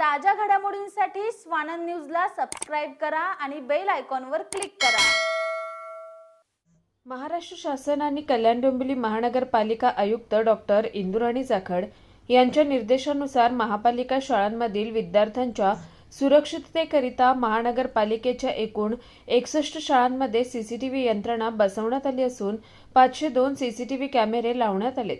ताज्या घडामोडींसाठी स्वानंद न्यूजला सबस्क्राईब करा आणि बेल आयकॉनवर क्लिक करा. महाराष्ट्र शासन आणि कल्याण डोंबिवली महानगरपालिका आयुक्त डॉक्टर इंदुराणी जाखड यांच्या निर्देशानुसार महापालिका शाळांमधील विद्यार्थ्यांच्या सुरक्षिततेकरिता महानगरपालिकेच्या एकूण एकसष्ट शाळांमध्ये सीसीटीव्ही यंत्रणा बसवण्यात आली असून पाचशे दोन सीसीटीव्ही कॅमेरे लावण्यात आले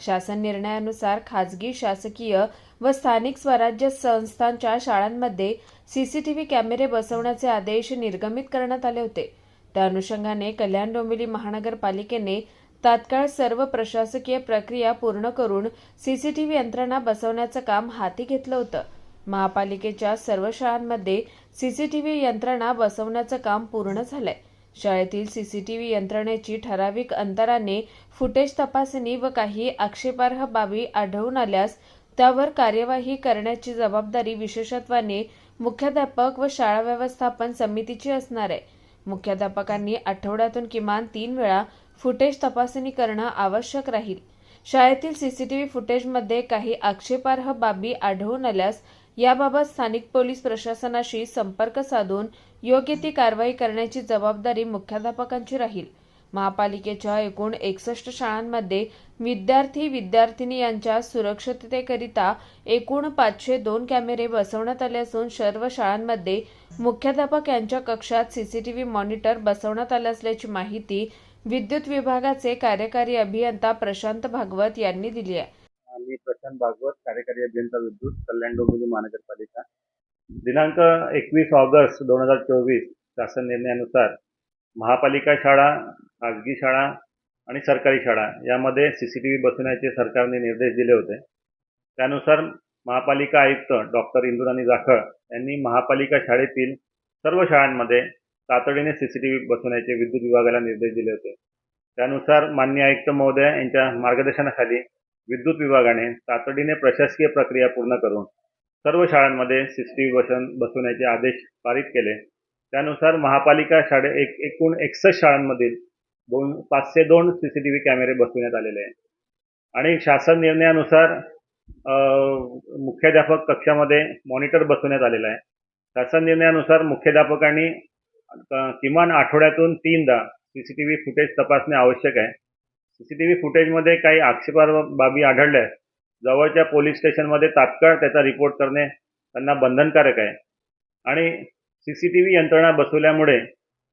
शासन निर्णयानुसार खाजगी शासकीय व स्थानिक स्वराज्य संस्थांच्या शाळांमध्ये सीसीटीव्ही कॅमेरे बसवण्याचे आदेश निर्गमित करण्यात आले होते. त्या अनुषंगाने कल्याण डोंबिवली महानगरपालिकेने तात्काळ सर्व प्रशासकीय प्रक्रिया पूर्ण करून सीसीटीव्ही यंत्रणा बसवण्याचं काम हाती घेतलं होतं. महापालिकेच्या सर्व शाळांमध्ये सीसीटीव्ही यंत्रणा बसवण्याचं काम पूर्ण झालंय. शाळेतील सीसीटीव्ही यंत्रणेची ठराविक अंतराने फुटेज तपासणी व काही आक्षेपार्ह बाबी आढळून आल्यास त्यावर कार्यवाही करण्याची जबाबदारी विशेषत्वाने मुख्याध्यापक व शाळा व्यवस्थापन समितीची असणार आहे. मुख्याध्यापकांनी आठवड्यातून किमान तीन वेळा फुटेज तपासणी करणं आवश्यक राहील. शाळेतील सीसीटीव्ही फुटेजमध्ये काही आक्षेपार्ह बाबी आढळून आल्यास याबाबत स्थानिक पोलीस प्रशासनाशी संपर्क साधून योग्य ती कारवाई करण्याची जबाबदारी मुख्याध्यापकांची राहील. महापालिकेच्या एकूण एकसष्ट शाळांमध्ये विद्यार्थी विद्यार्थिनी यांच्या सुरक्षिततेकरिता एकूण पाचशे दोन कॅमेरे बसवण्यात आले असून सर्व शाळांमध्ये मुख्याध्यापक यांच्या कक्षात सीसीटीव्ही मॉनिटर बसवण्यात आले असल्याची माहिती विद्युत विभागाचे कार्यकारी अभियंता प्रशांत भागवत यांनी दिली आहे. मी प्रशांत भागवत कार्यकारी अभियंता विद्युत कल्याण डोंबिवली महानगरपालिका. दिनांक एकवीस ऑगस्ट दोन हजार चोवीस शासन निर्णयानुसार महापालिका शाळा खाजगी शाळा आणि सरकारी शाळा यामध्ये सी सी टी व्ही बसवण्याचे सरकारने निर्देश दिले होते. त्यानुसार महापालिका आयुक्त डॉक्टर इंदुराणी जाखळ यांनी महापालिका शाळेतील सर्व शाळांमध्ये तातडीने सी सी टी व्ही बसवण्याचे विद्युत विभागाला निर्देश दिले होते. त्यानुसार मान्य आयुक्त महोदय यांच्या मार्गदर्शनाखाली विद्युत विभागाने तातडीने प्रशासकीय प्रक्रिया पूर्ण करून सर्व शाळांमध्ये सी सी टी व्ही बसन बसवण्याचे आदेश पारित केले. त्यानुसार महापालिका शाळे एक एकूण एकसष्ट शाळांमधील दोन पाचशे दोन सी सी टी व्ही कॅमेरे बसविण्यात आलेले आहे आणि शासन निर्णयानुसार मुख्याध्यापक कक्षामध्ये मॉनिटर बसवण्यात आलेला आहे. शासन निर्णयानुसार मुख्याध्यापकांनी किमान आठवड्यातून तीनदा C C T V footage तपासणे आवश्यक आहे. सीसीटीव्ही फुटेजमध्ये काही आक्षेपार्ह बाबी आढळल्यास जवळच्या पोलीस स्टेशनमध्ये तात्काळ त्याचा रिपोर्ट करणे त्यांना बंधनकारक आहे. आणि सीसीटीव्ही यंत्रणा बसवल्यामुळे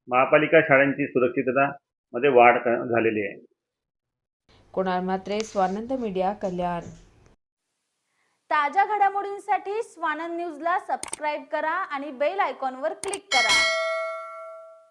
महापालिका शाळांची सुरक्षितता मध्ये वाढ झालेली आहे. कुणाल म्हात्रे स्वानंद मीडिया कल्याण. ताज्या घडामोडींसाठी स्वानंद न्यूजला सबस्क्राईब करा आणि बेल आयकॉनवर क्लिक करा.